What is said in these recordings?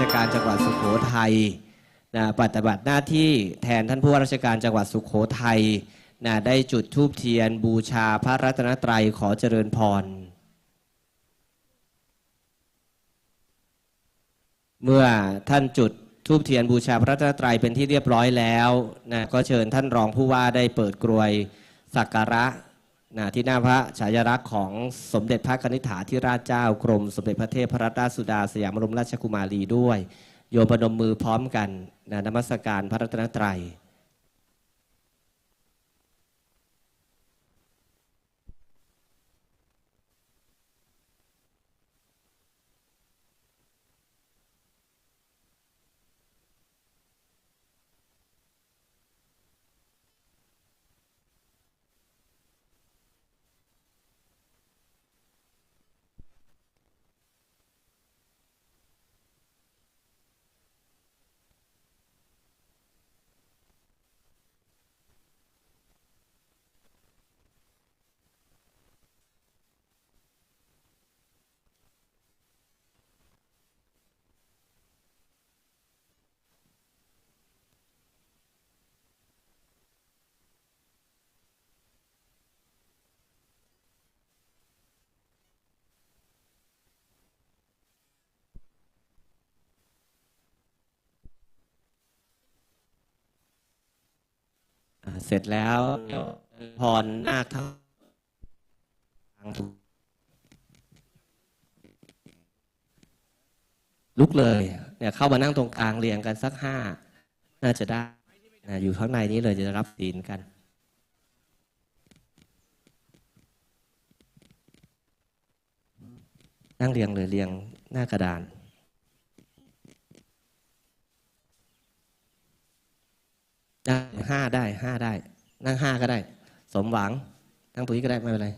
ชการจังหวัดสุโขทัยนะปฏิบัติหน้าที่แทนท่านผู้ว่าราชการจังหวัดสุโขทัยนะได้จุดธูปเทียนบูชาพระรัตนตรัยขอเจริญพร เมื่อท่านจุดธูปเทียนบูชาพระรัตนตรัยเป็นที่เรียบร้อยแล้วนะก็เชิญท่านรองผู้ว่าได้เปิดกรวยสักการะ นะที่หน้าพระฉายาลักษณ์ของสมเด็จพระนิษฐาธิราชเจ้ากรม สมเด็จพระเทพรัตนราชสุดาสยามบรมราชกุมารีด้วย โยมพนมมือพร้อมกันนะนมัสการพระรัตนตรัย เสร็จแล้วพรนาคทั้งลุกเลยเนี่ยเข้ามานั่งตรงกลางเรียงกันสักห้าน่าจะได้นะอยู่ข้างในนี้เลยจะรับศีลกันนั่งเรียงเลยเรียงหน้ากระดาน ได้ห้าได้ห้าได้ นั่งห้าก็ได้ สมหวัง นั่งตรงนี้ก็ได้ไม่เป็นไร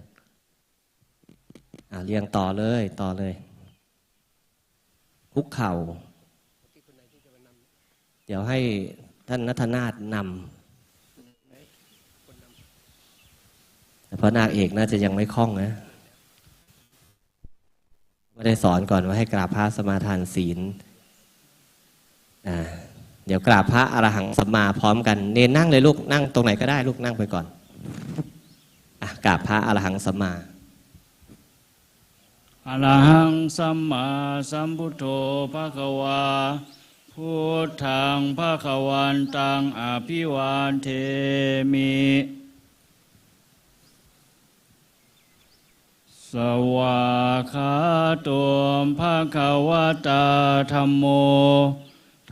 อ่าเรียงต่อเลยต่อเลยคุกเข่า เดี๋ยวให้ท่านนัทนาถนำแต่เพราะนาคเอกน่าจะยังไม่คล่องนะไม่ได้สอนก่อนว่าให้กราบพระสมาทานศีลอ่า เดี๋ยวกราบพระอรหังสัมมาพร้อมกัน เนนนั่งเลยลูกนั่งตรงไหนก็ได้ลูกนั่งไปก่อนอกราบพระอรหังสัมมาอรหังสัมมาสัมพุทโธภะคะวาพุทธังภะคะวันตังอภิวาเทมิสวาคาโตมภะคะวะตาธัมโม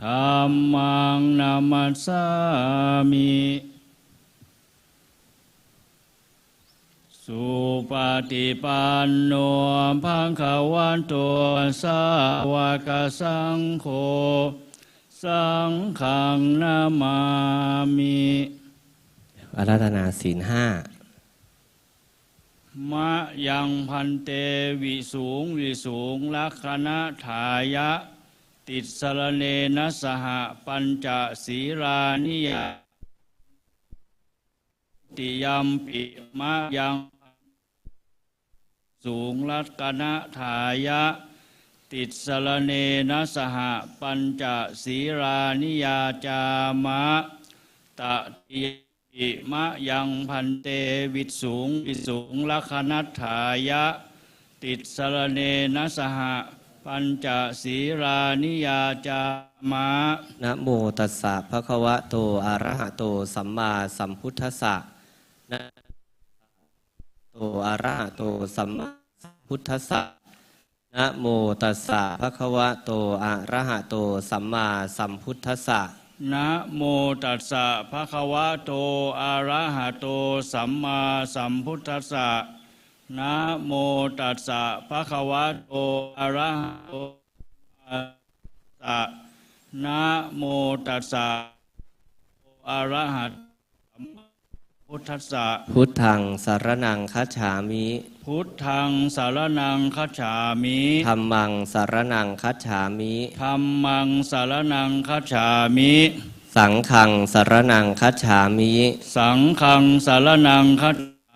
ธัมมังนามัสสามิสุปฏิปันโนภะคะวันโตสาวกสังโฆสังฆังนามามิอาราธนาศีลห้ามะยังพันเตวิสูงวิสูงลักขณะถายะ ติดสรเนนะสหปัญจศีรานิยติยมปิมะยัง สูงลักณะถายะ ติดสรเนนะสหปัญจศีรานิยาจามะตะติอิมะยังพันเตวิสูงวิสูงลักณะถายะ ติดสรเนนะสห ปัญจศีรานิยาจามะนะโมตัสสะภะคะวะโตอะระหะโตสัมมาสัมพุทธัสสะนะโตอะระหะโตสัมมาสัมพุทธัสสะนะโมตัสสะภะคะวะโตอะระหะโตสัมมาสัมพุทธัสสะนะโมตัสสะภะคะวะโตอะระหะโตสัมมาสัมพุทธัสสะ นะโมตัสสะภะคะวะโตอะระหะโตอะสะนะโมตัสสะอะระหะสัมมาพุทธัสสะพุทธังสารนังคัจฉามิ พุทธังสารนังคัจฉามิธัมมังสารนังคัจฉามิธัมมังสารนังคัจฉามิสังฆังสารนังคัจฉามิ สังฆังสารนังคัจฉามิ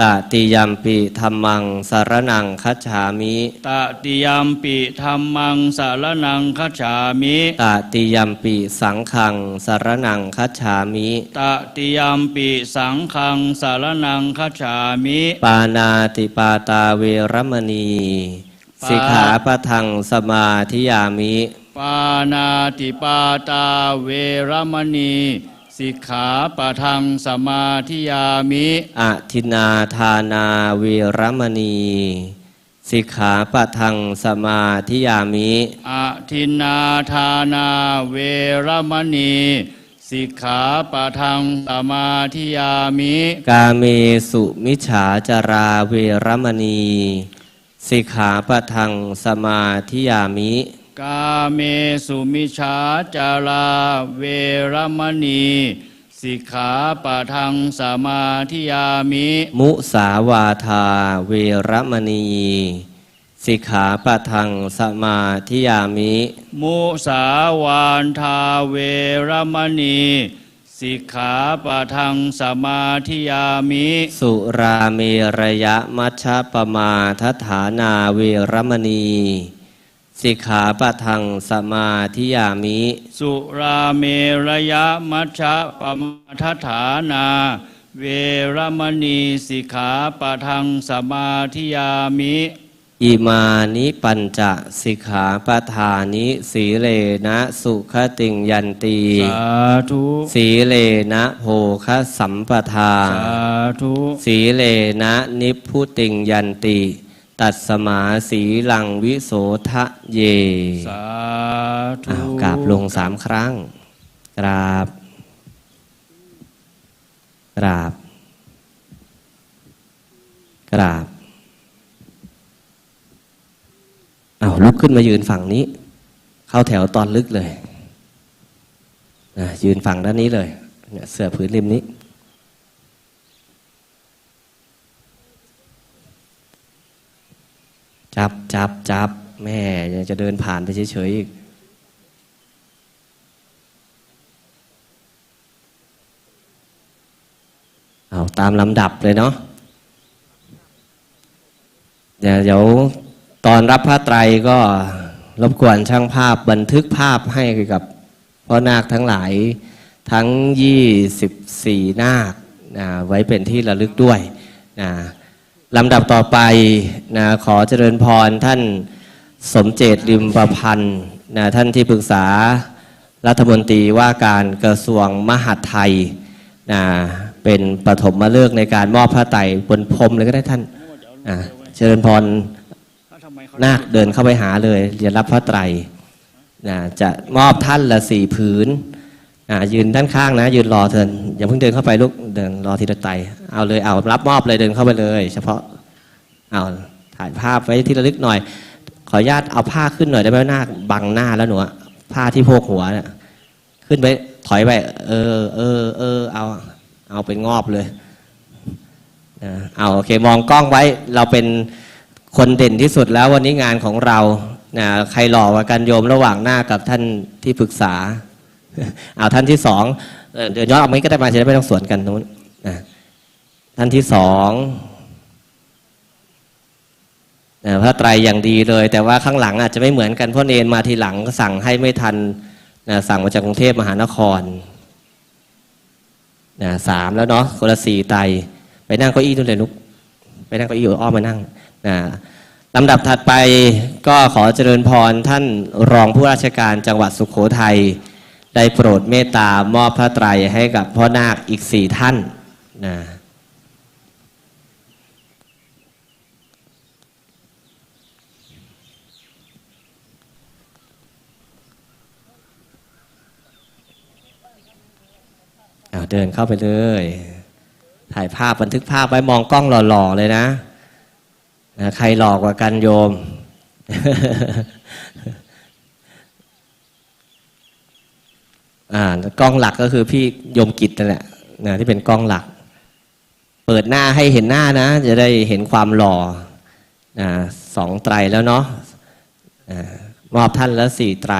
ตติยมปีธรรมังสารนังคัจฉามิตติยมปิธรรมังสารนังคัจฉามิตติยมปีสังฆังสารนังคัจฉามิตติยมปิสังฆังสารนังคัจฉามิปานาติปาตาเวรมณีปาสิกขาปะทังสมาธิยามิ ปานาติปาตาเวรมณี สิกขาปะทังสมาธิยามิอทินนาทานาเวรมณี สิกขาปะทังสมาธิยามิอะทินนาทานาเวรมณี สิกขาปะทังสมาธิยามิ กาเมสุมิจฉาจาราเวรมณี สิกขาปะทังสมาธิยามิ กาเมสุมิชาจาราเวรมณีสิกขาปะทังสมาธิยามิ มุสาวาทาเวรมณีสิกขาปะทังสมาธิยามิ มุสาวานทาเวรมณีสิกขาปะทังสมาธิยามิ สุราเมระยะมัชฌะปมาทฐานาเวรมณี สิกขาปะทังสมาธิยามิ สุราเมระยะมัชฌะปมาทฐานา เวรมณีสิกขาปะทังสมาธิยามิ อิมานิปัญจสิกขาปทานิสีเลนะสุขติงยันตีสาธุสีเลนะโภคสัมปทา สาธุสีเลนะนิพพุติงยันติ ตัดสมาสีลังวิโสทะเย สาธุอ้าวกราบลงสามครั้ง กราบ กราบ กราบ เอาลุกขึ้นมายืนฝั่งนี้ เข้าแถวตอนลึกเลยนะยืนฝั่งด้านนี้เลยเนี่ยเสื้อผืนริมนี้ จับจับจับแม่ยังจะเดินผ่านไปเฉยๆอีกเอาตามลำดับเลยเนาะเดี๋ยวเดี๋ยวตอนรับพระไตรก็รบกวนช่างภาพบันทึกภาพให้กับพ่อนาคทั้งหลายทั้ง 24 นาคนะไว้เป็นที่ระลึกด้วยนะ ลำดับต่อไปนะขอเจริญพรท่านสมเจตริมประพันธ์นะท่านที่ปรึกษารัฐมนตรีว่าการกระทรวงมหาดไทยนะเป็นปฐมฤกษ์ในการมอบพระไตรบนพรมเลยก็ได้ท่านอ่าเจริญพรนาคเดินเข้าไปหาเลยจะรับพระไตรนะจะมอบท่านละสี่ผืน อ่ายืนด้านข้างนะ ยืนรอเถินอย่าเพิ่งเดินเข้าไปลูกเดินรอทีละไตเอาเลยเอารับมอบเลยเดินเข้าไปเลย เฉพาะเอาถ่ายภาพไว้ที่ระลึกหน่อย ขออนุญาตเอาผ้าขึ้นหน่อยได้ไหมหน้าบังหน้าแล้วหนูผ้าที่โพกหัวเนี่ยขึ้นไปถอยไป เออเออเออเอา เอาเป็นงอบเลยเอาโอเคมองกล้องไว้เราเป็นคนเด่นที่สุดแล้ววันนี้งานของเรานะใครหล่อกว่ากันโยมระหว่างหน้ากับท่านที่ปรึกษา เอาท่านที่สองเดี๋ยวย้อนออกมานี้ก็ได้มาจะได้ไม่ต้องสวนกันนู้นท่านที่สองพระไตรอย่างดีเลย แต่ว่าข้างหลังอาจจะไม่เหมือนกันเพราะเนนมาทีหลังก็สั่งให้ไม่ทันสั่งมาจากกรุงเทพมหานครสามแล้วเนาะคนละสี่ไตไปนั่งเก้าอี้นู่นเลยลูกไปนั่งเก้าอี้อยู่อ้อมมานั่งนะลำดับถัดไปก็ขอเจริญพรท่านรองผู้ราชการจังหวัดสุขโขทัย ได้โปรดเมตตามอบพระไตรให้กับพ่อนาคอีกสี่ท่านนะเดินเข้าไปเลย ถ่ายภาพบันทึกภาพไว้มองกล้องหล่อๆเลยนะนะใครหล่อกว่ากันโยม อ่า กล้องหลักก็คือพี่โยมกิจนั่นแหละนะที่เป็นกล้องหลัก เปิดหน้าให้เห็นหน้านะ จะได้เห็นความหล่อนะสองไตรแล้วเนาะมอบท่านแล้วสี่ไตร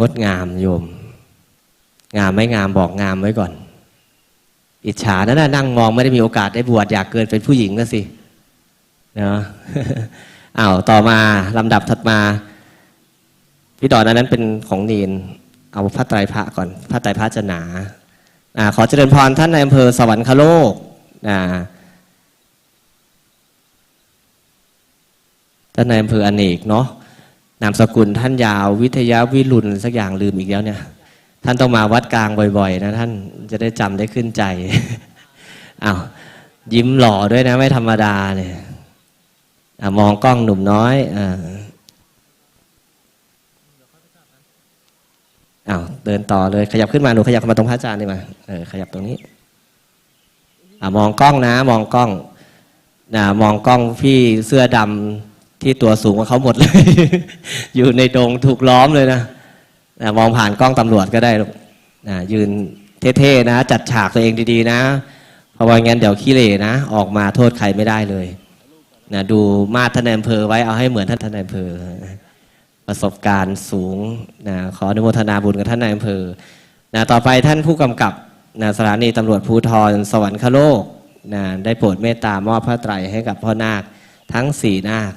งดงามโยม งามไม่งามบอกงามไว้ก่อน อิจฉานั่นนะนั่งมองไม่ได้มีโอกาสได้บวชอยากเกินเป็นผู้หญิงนะสิเนาะ อ้าวต่อมาลำดับถัดมาพี่ดอนอันนั้นเป็นของนีนเอาพระไตรพระก่อนพระไตรพระจะหนาอ่าขอเจริญพรท่านในอำเภอสวรรคโลกอ่าท่านในอำเภออเนกเนาะนามสกุลท่านยาววิทยาวิรุณสักอย่างลืมอีกแล้วเนี่ย ท่านต้องมาวัดกลางบ่อย ๆ นะ ท่านจะได้จำได้ขึ้นใจอ้าวยิ้มหล่อด้วยนะ ไม่ธรรมดาเนี่ย อมองกล้องหนุ่มน้อยอ่าอ้าวเดินต่อเลยขยับขึ้นมาหนูขยับเข้ามาตรงพระอาจารย์นี่มาเออขยับตรงนี้อ่ามองกล้องนะ มองกล้องนะมองกล้องพี่เสื้อดำที่ตัวสูงกว่าเขาหมดเลย อยู่ในดงถูกล้อมเลยนะนะมองผ่านกล้องตำรวจก็ได้ลูกนะยืนเท่ๆนะ จัดฉากตัวเองดีๆนะเพราะว่างั้นเดี๋ยวขี้เหร่นะ ออกมาโทษใครไม่ได้เลย นะดูมาท่านนายอำเภอไว้เอาให้เหมือนท่านท่านายอำเภอ ประสบการณ์สูงนะขออนุโมทนาบุญกับท่านนายอำเภอนะต่อไปท่านผู้กำกับนะสถานีตำรวจภูธรสวรรคโลกนะได้โปรดเมตตามอบพระไตรให้กับพ่อนาคทั้งสี่นาค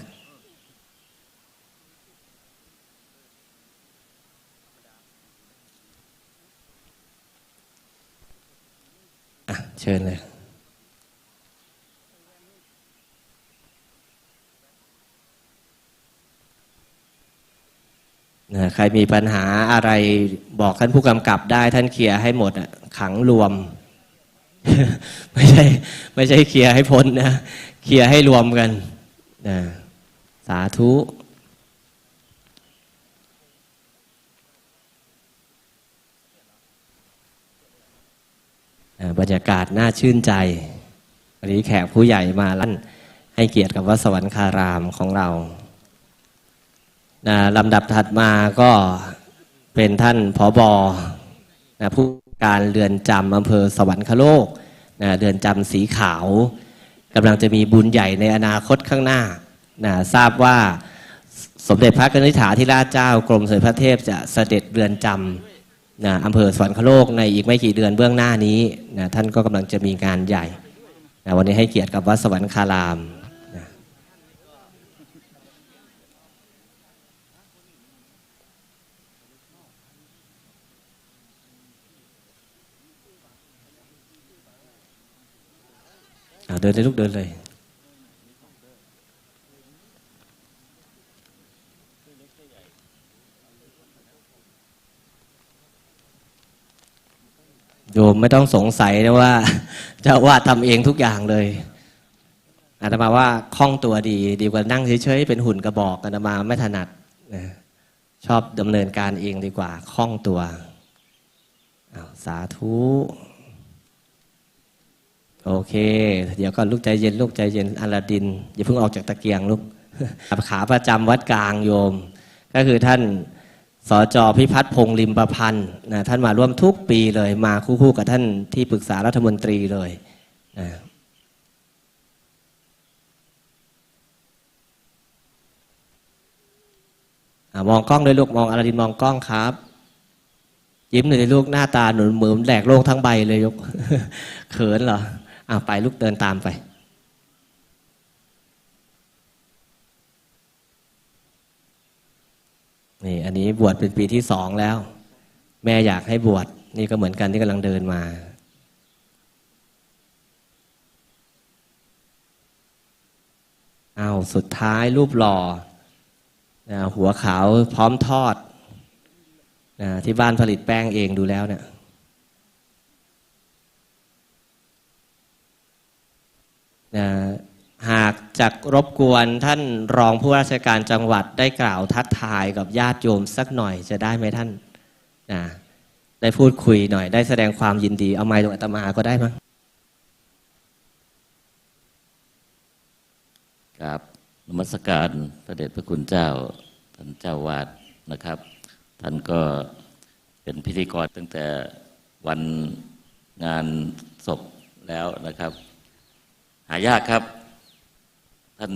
เชิญเลย นะใครมีปัญหาอะไรบอกท่านผู้กำกับได้ ท่านเคลียร์ให้หมดอะขังรวม ไม่ใช่ ไม่ใช่เคลียร์ให้พ้นนะเคลียร์ให้รวมกันนะสาธุบรรยากาศน่าชื่นใจ วันนี้แขกผู้ใหญ่มาลั่นให้เกียรติกับวัดสวรรคารามของเรา นะลำดับถัดมาก็เป็นท่านผอบอนะผู้การเรือนจำอำเภอสวรรคโลกนะเรือนจำสีขาวกำลังจะมีบุญใหญ่ในอนาคตข้างหน้านะทราบว่าสมเด็จพระกนิษฐาธิราชเจ้ากรมสมเด็จพระเทพจะเสด็จเรือนจำนะอำเภอสวรรคโลกในอีกไม่กี่เดือนเบื้องหน้านี้นะท่านก็กำลังจะมีงานใหญ่นะวันนี้ให้เกียรติกับวัดสวรรคาราม ดินเลยลูกเดินเลย โยมไม่ต้องสงสัยนะว่าเจ้าอาวาดทำเองทุกอย่างเลย อาตมาว่าคล่องตัวดี ดีกว่านั่งเฉยๆเป็นหุ่นกระบอกอาตมาไม่ถนัดนะชอบดำเนินการเองดีกว่าคล่องตัวอาวสาธุ โอเค เดี๋ยวก่อนลูกใจเย็นลูกใจเย็นอลาดิน อย่าเพิ่งออกจากตะเกียงลูกขาประจำวัดกลางโยม ก็คือท่านสจพิพัฒน์พงษ์ลิมประพันธ์นะท่านมาร่วมทุกปีเลยมาคู่ๆกับท่านที่ปรึกษารัฐมนตรีเลยนะมองกล้องด้วยลูกมองอลาดินมองกล้องครับ ยิ้มหน่อยลูกหน้าตาหนุนเหมือนแหลกโลกทั้งใบเลยยกเขินเหรอ อ้าวไปลูกเดินตามไป นี่อันนี้บวชเป็นปีที่สองแล้ว แม่อยากให้บวชนี่ก็เหมือนกันที่กำลังเดินมาอ้าวสุดท้ายรูปหล่อนะหัวขาวพร้อมทอดนะที่บ้านผลิตแป้งเองดูแล้วเนี่ย นะหากจักรบกวนท่านรองผู้ราชการจังหวัดได้กล่าวทักทายกับญาติโยมสักหน่อยจะได้ไหมท่านนะได้พูดคุยหน่อย ได้แสดงความยินดี เอาไม้ลงอาตมาก็ได้มั้งครับนมัสการพระเดชพระคุณเจ้า ท่านเจ้าวาดนะครับ ท่านก็เป็นพิธีกรตั้งแต่วันงานศพแล้วนะครับ หายากครับ ท่าน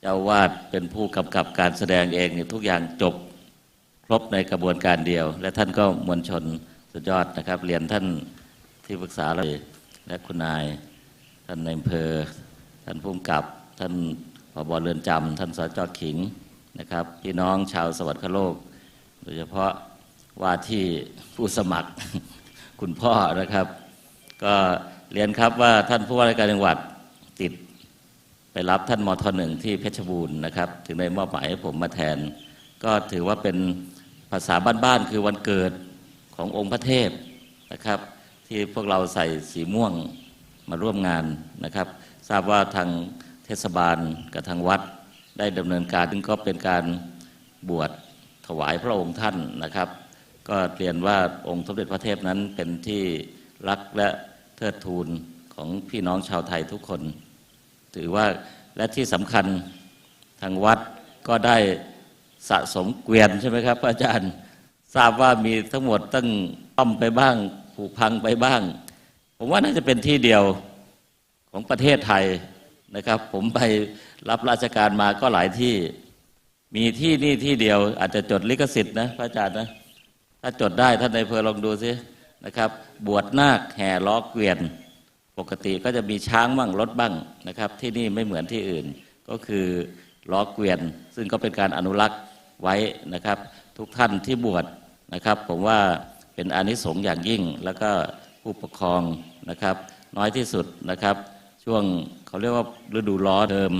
เจ้าวาดเป็นผู้กำกับการแสดงเองเนี่ยทุกอย่างจบครบในกระบวนการเดียว และท่านก็มวลชนสุดยอดนะครับ เรียนท่านที่ปรึกษาเลยและคุณนาย ท่านในอำเภอ ท่านผู้กำกับ ท่านผบเรือนจำท่านสจขิงนะครับพี่น้องชาวสวัสดิ์โลก โดยเฉพาะว่าที่ผู้สมัครคุณพ่อนะครับ ก็ เรียนครับว่าท่านผู้ว่าราชการจังหวัดติดไปรับท่านมทหนึ่งที่เพชรบูรณ์นะครับ ถึงได้มอบหมายให้ผมมาแทน ก็ถือว่าเป็นภาษาบ้านๆคือวันเกิดขององค์พระเทพนะครับ ที่พวกเราใส่สีม่วงมาร่วมงานนะครับ ทราบว่าทางเทศบาลกับทางวัดได้ดำเนินการซึ่งก็เป็นการบวชถวายพระองค์ท่านนะครับ ก็เรียนว่าองค์สมเด็จพระเทพนั้นเป็นที่รักและ เทิดทูนของพี่น้องชาวไทยทุกคน ถือว่าและที่สำคัญทางวัดก็ได้สะสมเกวียนใช่ไหมครับอาจารย์ทราบว่ามีทั้งหมดตั้งต้อมไปบ้างผุพังไปบ้าง ผมว่าน่าจะเป็นที่เดียวของประเทศไทยนะครับ ผมไปรับราชการมาก็หลายที่ มีที่นี่ที่เดียวอาจจะจดลิขสิทธิ์นะพระอาจารย์นะ ถ้าจดได้ท่านในเพอลองดูซิ นะครับ บวชนาคแห่ล้อเกวียน ปกติก็จะมีช้างบ้างรถบ้างนะครับ ที่นี่ไม่เหมือนที่อื่น ก็คือล้อเกวียน ซึ่งก็เป็นการอนุรักษ์ไว้นะครับ ทุกท่านที่บวชนะครับ ผมว่าเป็นอนิสงส์อย่างยิ่ง แล้วก็ผู้ปกครองนะครับ น้อยที่สุดนะครับ ช่วงเขาเรียกว่าฤดูล้อเดิม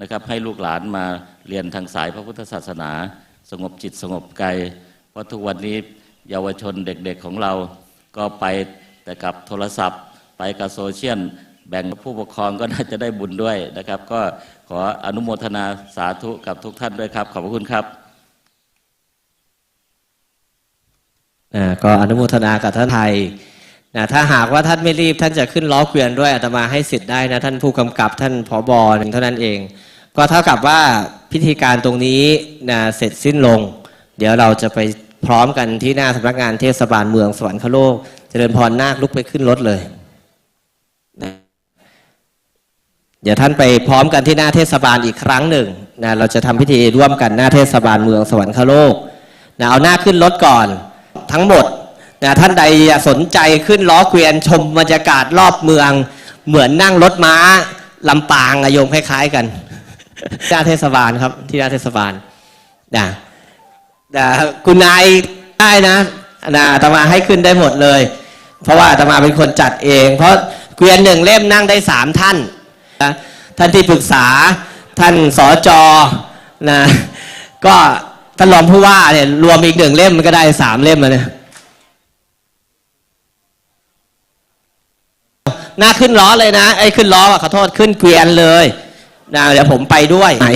นะครับ ให้ลูกหลานมาเรียนทางสายพระพุทธศาสนา สงบจิตสงบกายเพราะทุกวันนี้เยาวชนเด็กๆของเรา ก็ไปแต่กับโทรศัพท์ ไปกับโซเชียลแบ่งผู้ปกครองก็น่าจะได้บุญด้วยนะครับ ก็ขออนุโมทนาสาธุกับทุกท่านด้วยครับ ขอบพระคุณครับก็อนุโมทนากับท่านไทยนะถ้าหากว่าท่านไม่รีบท่านจะขึ้นล้อเกวียนด้วยอาตมาให้สิทธิ์ได้นะ ท่านผู้กำกับท่านผอบองเท่านั้นเอง ก็เท่ากับว่าพิธีการตรงนี้นะเสร็จสิ้นลง เดี๋ยวเราจะไป พร้อมกันที่หน้าสำนักงานเทศบาลเมืองสวรรคโลก เจริญพรนาคลุกไปขึ้นรถเลยนะเดี๋ยวท่านไปพร้อมกันที่หน้าเทศบาลอีกครั้งหนึ่งนะเราจะทำพิธีร่วมกันหน้าเทศบาลเมืองสวรรคโลกนะเอาหน้าขึ้นรถก่อน ทั้งหมดนะท่านใดสนใจขึ้นล้อเกวียนชมบรรยากาศรอบเมือง เหมือนนั่งรถม้าลำปางอะโยมคล้าย ๆ กันที่หน้าเทศบาลครับที่หน้าเทศบาลนะ นะคุณนายได้นะนะอาตมาให้ขึ้นได้หมดเลย เพราะว่าอาตมาเป็นคนจัดเอง เพราะเกวียนหนึ่งเล่มนั่งได้สามท่านนะท่านที่ปรึกษาท่านสอจอนะก็ท่านรองผู้ว่าเนี่ยรวมอีกหนึ่งเล่มมันก็ได้สามเล่มแล้วเนี่ยหน้าขึ้นล้อเลยนะไอ้ขึ้นล้อขอโทษขึ้นเกวียนเลยนะเดี๋ยวผมไปด้วยไหน